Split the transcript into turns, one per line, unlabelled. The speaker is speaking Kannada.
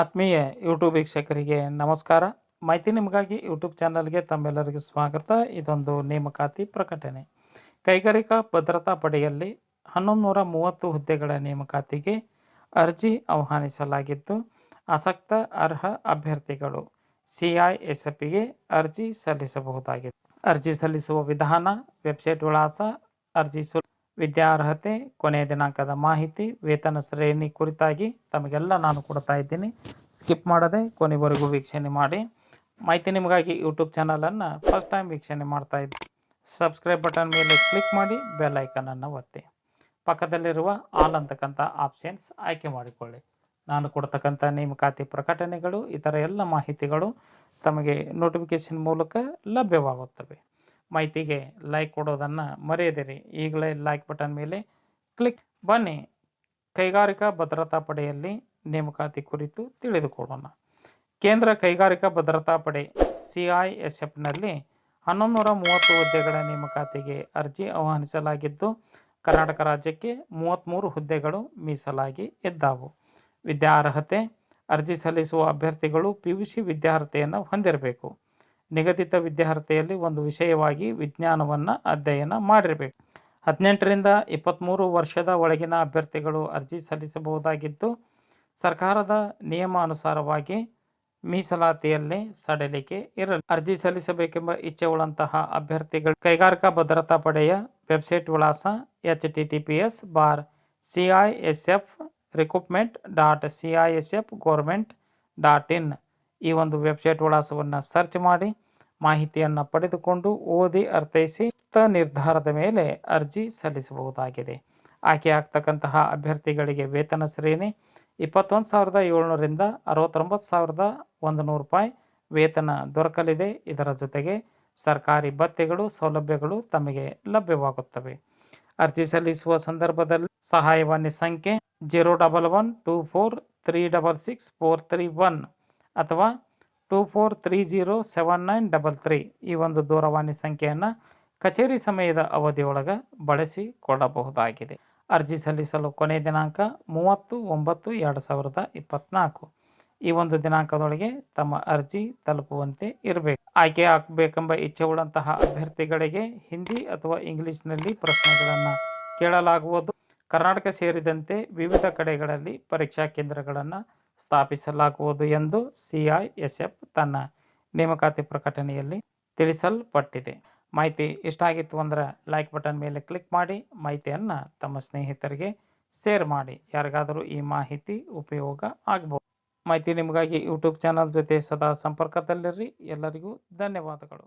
ಆತ್ಮೀಯ ಯೂಟ್ಯೂಬ್ ವೀಕ್ಷಕರಿಗೆ ನಮಸ್ಕಾರ. ಮಾಹಿತಿ ನಿಮಗಾಗಿ ಯೂಟ್ಯೂಬ್ ಚಾನಲ್ಗೆ ತಮ್ಮೆಲ್ಲರಿಗೂ ಸ್ವಾಗತ. ಇದೊಂದು ನೇಮಕಾತಿ ಪ್ರಕಟಣೆ. ಕೈಗಾರಿಕಾ ಭದ್ರತಾ ಪಡೆಯಲ್ಲಿ ಹನ್ನೊಂದು ನೂರ ಮೂವತ್ತು ಹುದ್ದೆಗಳ ನೇಮಕಾತಿಗೆ ಅರ್ಜಿ ಆಹ್ವಾನಿಸಲಾಗಿದ್ದು ಆಸಕ್ತ, ಅರ್ಹ ಅಭ್ಯರ್ಥಿಗಳು ಸಿ ಐ ಎಸ್ ಎಫ್ಗೆ ಅರ್ಜಿ ಸಲ್ಲಿಸಬಹುದಾಗಿದೆ ಅರ್ಜಿ ಸಲ್ಲಿಸುವ ವಿಧಾನ, ವೆಬ್ಸೈಟ್ ವಿಳಾಸ, ಅರ್ಜಿ ಸು ವಿದ್ಯಾರ್ಹತೆ, ಕೊನೆಯ ದಿನಾಂಕದ ಮಾಹಿತಿ, ವೇತನ ಶ್ರೇಣಿ ಕುರಿತಾಗಿ ತಮಗೆಲ್ಲ ನಾನು ಕೊಡ್ತಾ ಇದ್ದೀನಿ. ಸ್ಕಿಪ್ ಮಾಡದೆ ಕೊನೆವರೆಗೂ ವೀಕ್ಷಣೆ ಮಾಡಿ. ಮಾಹಿತಿ ನಿಮಗಾಗಿ ಯೂಟ್ಯೂಬ್ ಚಾನಲನ್ನು ಫಸ್ಟ್ ಟೈಮ್ ವೀಕ್ಷಣೆ ಮಾಡ್ತಾ ಇದ್ದೆ. ಸಬ್ಸ್ಕ್ರೈಬ್ ಬಟನ್ ಮೇಲೆ ಕ್ಲಿಕ್ ಮಾಡಿ, ಬೆಲ್ ಐಕನನ್ನು ಒತ್ತಿ. ಪಕ್ಕದಲ್ಲಿರುವ ಆಲ್ ಅಂತಕ್ಕಂಥ ಆಪ್ಷನ್ಸ್ ಆಯ್ಕೆ ಮಾಡಿಕೊಳ್ಳಿ. ನಾನು ಕೊಡ್ತಕ್ಕಂಥ ನೇಮಕಾತಿ ಪ್ರಕಟಣೆಗಳು, ಇತರ ಎಲ್ಲ ಮಾಹಿತಿಗಳು ತಮಗೆ ನೋಟಿಫಿಕೇಶನ್ ಮೂಲಕ ಲಭ್ಯವಾಗುತ್ತವೆ. ಮಾಹಿತಿಗೆ ಲೈಕ್ ಕೊಡೋದನ್ನು ಮರೆಯದಿರಿ. ಈಗಲೇ ಲೈಕ್ ಬಟನ್ ಮೇಲೆ ಕ್ಲಿಕ್ ಬನ್ನಿ. ಕೈಗಾರಿಕಾ ಭದ್ರತಾ ಪಡೆಯಲ್ಲಿ ನೇಮಕಾತಿ ಕುರಿತು ತಿಳಿದುಕೊಳ್ಳೋಣ. ಕೇಂದ್ರ ಕೈಗಾರಿಕಾ ಭದ್ರತಾ ಪಡೆ ಸಿ ಐ ಎಸ್ ಎಫ್ನಲ್ಲಿ ಹನ್ನೊಂದು ಮೂವತ್ತು ಹುದ್ದೆಗಳ ನೇಮಕಾತಿಗೆ ಅರ್ಜಿ ಆಹ್ವಾನಿಸಲಾಗಿದ್ದು, ಕರ್ನಾಟಕ ರಾಜ್ಯಕ್ಕೆ ಮೂವತ್ತ್ಮೂರು ಹುದ್ದೆಗಳು ಮೀಸಲಾಗಿ ಇದ್ದಾವು ವಿದ್ಯಾರ್ಹತೆ ಅರ್ಜಿ ಸಲ್ಲಿಸುವ ಅಭ್ಯರ್ಥಿಗಳು ಪಿ ಯು ಸಿ ವಿದ್ಯಾರ್ಹತೆಯನ್ನು ಹೊಂದಿರಬೇಕು. ನಿಗದಿತ ವಿದ್ಯಾರ್ಥಿಯಲ್ಲಿ ಒಂದು ವಿಷಯವಾಗಿ ವಿಜ್ಞಾನವನ್ನು ಅಧ್ಯಯನ ಮಾಡಿರಬೇಕು. ಹದಿನೆಂಟರಿಂದ ಇಪ್ಪತ್ತ್ಮೂರು ವರ್ಷದ ಒಳಗಿನ ಅಭ್ಯರ್ಥಿಗಳು ಅರ್ಜಿ ಸಲ್ಲಿಸಬಹುದಾಗಿದ್ದು, ಸರ್ಕಾರದ ನಿಯಮಾನುಸಾರವಾಗಿ ಮೀಸಲಾತಿಯಲ್ಲಿ ಸಡಿಲಿಕೆ ಇರಲಿ. ಅರ್ಜಿ ಸಲ್ಲಿಸಬೇಕೆಂಬ ಇಚ್ಛೆ ಉಳ್ಳಂತಹ ಅಭ್ಯರ್ಥಿಗಳು ಕೈಗಾರಿಕಾ ಭದ್ರತಾ ಪಡೆಯ ವೆಬ್ಸೈಟ್ ವಿಳಾಸ H T T P S bar C I S F recruitment dot C I S F government dot in ಈ ಒಂದು ವೆಬ್ಸೈಟ್ ವಿಳಾಸವನ್ನು ಸರ್ಚ್ ಮಾಡಿ ಮಾಹಿತಿಯನ್ನು ಪಡೆದುಕೊಂಡು ಓದಿ ಅರ್ಥೈಸಿ ನಿರ್ಧಾರದ ಮೇಲೆ ಅರ್ಜಿ ಸಲ್ಲಿಸಬಹುದಾಗಿದೆ. ಆಯ್ಕೆ ಆಗ್ತಕ್ಕಂತಹ ಅಭ್ಯರ್ಥಿಗಳಿಗೆ ವೇತನ ಶ್ರೇಣಿ ಇಪ್ಪತ್ತೊಂದು ಸಾವಿರದ ಏಳ್ನೂರಿಂದ ಅರವತ್ತೊಂಬತ್ತು ಸಾವಿರದ ಒಂದು ನೂರು ರೂಪಾಯಿ ವೇತನ ದೊರಕಲಿದೆ. ಇದರ ಜೊತೆಗೆ ಸರ್ಕಾರಿ ಭತ್ಯೆಗಳು, ಸೌಲಭ್ಯಗಳು ತಮಗೆ ಲಭ್ಯವಾಗುತ್ತವೆ. ಅರ್ಜಿ ಸಲ್ಲಿಸುವ ಸಂದರ್ಭದಲ್ಲಿ ಸಹಾಯವಾಣಿ ಸಂಖ್ಯೆ zero double one two four three double six four three one ಅಥವಾ two four three zero seven nine double three ಈ ಒಂದು ದೂರವಾಣಿ ಸಂಖ್ಯೆಯನ್ನು ಕಚೇರಿ ಸಮಯದ ಅವಧಿಯೊಳಗೆ ಬಳಸಿಕೊಳ್ಳಬಹುದಾಗಿದೆ ಅರ್ಜಿ ಸಲ್ಲಿಸಲು ಕೊನೆಯ ದಿನಾಂಕ ಮೂವತ್ತು ಒಂಬತ್ತು ಎರಡು ಸಾವಿರದ ಇಪ್ಪತ್ತ್ನಾಲ್ಕು ಈ ಒಂದು ದಿನಾಂಕದೊಳಗೆ ತಮ್ಮ ಅರ್ಜಿ ತಲುಪುವಂತೆ ಇರಬೇಕು. ಆಯ್ಕೆ ಆಗಬೇಕೆಂಬ ಇಚ್ಛೆ ಉಳ್ಳಂತಹ ಅಭ್ಯರ್ಥಿಗಳಿಗೆ ಹಿಂದಿ ಅಥವಾ ಇಂಗ್ಲಿಷ್ನಲ್ಲಿ ಪ್ರಶ್ನೆಗಳನ್ನು ಕೇಳಲಾಗುವುದು. ಕರ್ನಾಟಕ ಸೇರಿದಂತೆ ವಿವಿಧ ಕಡೆಗಳಲ್ಲಿ ಪರೀಕ್ಷಾ ಕೇಂದ್ರಗಳನ್ನು ಸ್ಥಾಪಿಸಲಾಗುವುದು ಎಂದು ಸಿಐಎಸ್ಎಫ್ ತನ್ನ ನೇಮಕಾತಿ ಪ್ರಕಟಣೆಯಲ್ಲಿ ತಿಳಿಸಲ್ಪಟ್ಟಿದೆ. ಮಾಹಿತಿ ಇಷ್ಟ ಆಗಿತ್ತು ಅಂದರೆ ಲೈಕ್ ಬಟನ್ ಮೇಲೆ ಕ್ಲಿಕ್ ಮಾಡಿ, ಮಾಹಿತಿಯನ್ನು ತಮ್ಮ ಸ್ನೇಹಿತರಿಗೆ ಶೇರ್ ಮಾಡಿ. ಯಾರಿಗಾದರೂ ಈ ಮಾಹಿತಿ ಉಪಯೋಗ ಆಗಬಹುದು. ಮಾಹಿತಿ ನಿಮಗಾಗಿ ಯೂಟ್ಯೂಬ್ ಚಾನಲ್ ಜೊತೆ ಸದಾ ಸಂಪರ್ಕದಲ್ಲಿರಿ. ಎಲ್ಲರಿಗೂ ಧನ್ಯವಾದಗಳು.